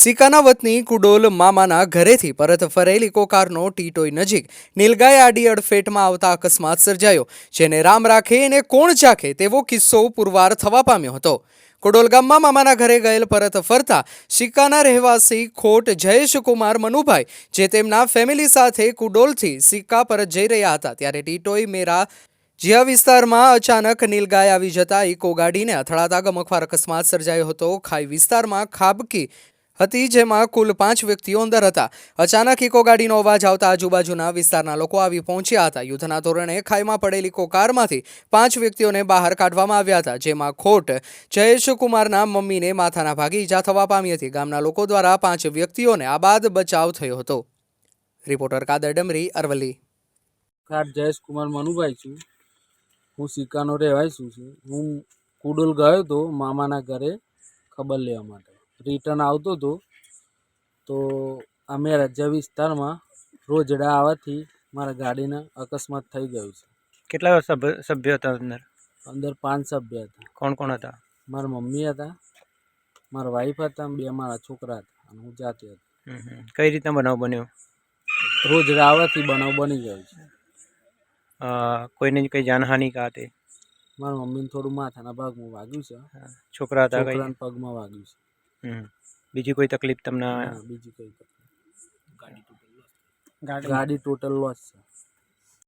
સિકાના વતની કુડોલ મામાના ઘરેથી પરત ફરેલી કોકારનો ટીટોઈ નજીક નીલગાય આડી અડફેટમાં આવતા અકસ્માત સર્જાયો, જેને રામ રાખે એને કોણ ચાખે તેવો કિસ્સો પુરવાર થવા પામ્યો હતો. કુડોલ ગામમાં મામાના ઘરે ગયેલ પરત ફરતા સિક્કાના રહેવાસી ખોટ જયેશકુમાર મનુભાઈ, જે તેમના ફેમિલી સાથે કુડોલથી સિક્કા પરત જઈ રહ્યા હતા ત્યારે ટીટોઈ મેરા જ્યાં વિસ્તારમાં અચાનક નીલગાય આવી જતા ઇકો ગાડીને અથડાતા ગમખવાર અકસ્માત સર્જાયો હતો, ખાઈ વિસ્તારમાં ખાબકી હતી, જેમાં કુલ પાંચ વ્યક્તિઓ અંદર હતા. અચાનક ઇકો ગાડીનો અવાજ આવતા આજુબાજુના વિસ્તારના લોકો આવી પહોંચ્યા હતા. યુદ્ધના ધોરણે ખાઈમાં પડેલી ઇકો કારમાંથી પાંચ વ્યક્તિઓને બહાર કાઢવામાં આવ્યા હતા, જેમાં ખોટ જયેશ કુમારના મમ્મીને માથાના ભાગે ઈજા થવા પામી હતી. ગામના લોકો દ્વારા પાંચ વ્યક્તિઓને આ બાદ બચાવ થયો હતો. રિપોર્ટર કાદર ડમરી, અરવલ્લી. કાટ જયેશ કુમાર મનુભાઈ છું. હું સિક્કાનો રહેવાય છું. હું કુડુલ ગયો હતો મામાના ઘરે ખબર લેવા માટે. રિટર્ન આવતું હતું તો અમે રજા વિસ્તારમાં રોજડા આવવાથી મારા ગાડીને અકસ્માત થઈ ગયું છે. કેટલા સભ્ય સભ્ય હતા અંદર? અંદર પાંચ સભ્ય હતા. કોણ કોણ હતા? મારા મમ્મી હતા મારા વાઈફ હતા બે મારા છોકરા હતા અને હું જાતે હતો. કઈ રીતના બનાવ બન્યો? રોજડા આવવાથી બનાવ બની ગયો છે. કોઈને કઈ જાનહાનિ કા તે? મારા મમ્મીને થોડું માથાના ભાગમાં વાગ્યું છે. છોકરા હતા પગમાં વાગ્યું છે. બીજી કોઈ તકલીફ તમને બીજી કઈ ગાડી ટોટલ લોસ છે.